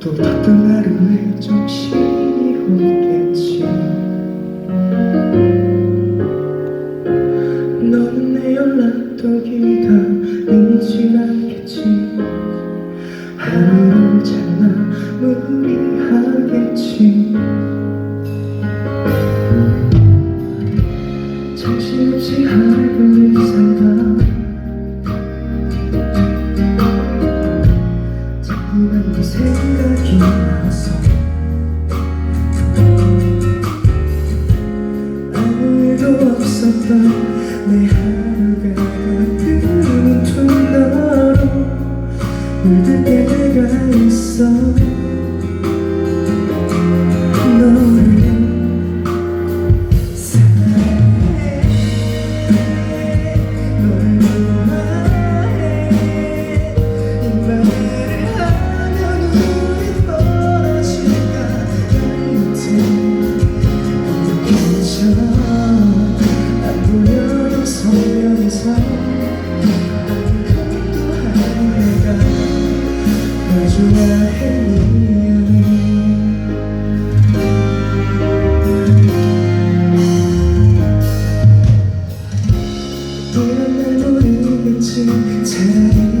또 바쁜 하루에 정신이 없겠지? 너는 내 연락도 기다리진 않겠지. 하루를 잘 마무리하겠지 모르겠지 차라리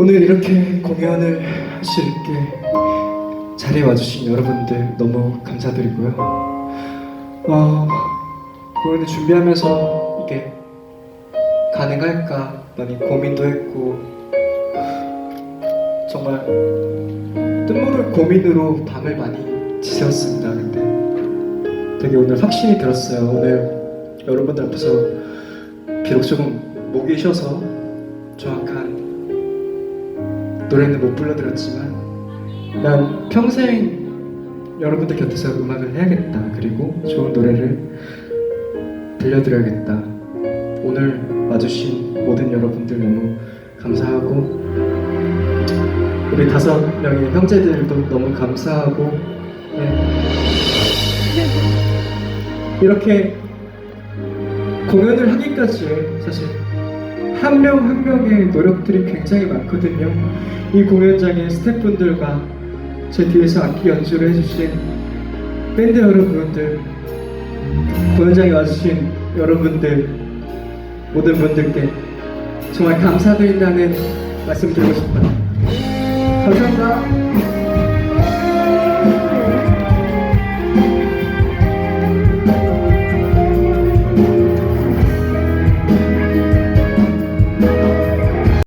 오늘 이렇게 공연을 하실 때 자리에 와주신 여러분들 너무 감사드리고요. 어, 공연을 준비하면서 이게 가능할까 많이 고민도 했고 정말 뜻모를 고민으로 밤을 많이 지새웠습니다. 근데 되게 오늘 확신이 들었어요. 오늘 여러분들 앞에서 비록 조금 목이 쉬어서 정확한 노래는 못 불러드렸지만 난 평생 여러분들 곁에서 음악을 해야겠다 그리고 좋은 노래를 들려드려야겠다 오늘 와주신 모든 여러분들 너무 감사하고 우리 다섯 명의 형제들도 너무 감사하고 네. 이렇게 공연을 하기까지의 사실 한 명 한 명의 노력들이 굉장히 많거든요. 이 공연장의 스태프분들과 제 뒤에서 악기 연주를 해주신 밴드 여러분들, 공연장에 와주신 여러분들, 모든 분들께 정말 감사드린다는 말씀 드리고 싶어요. 감사합니다.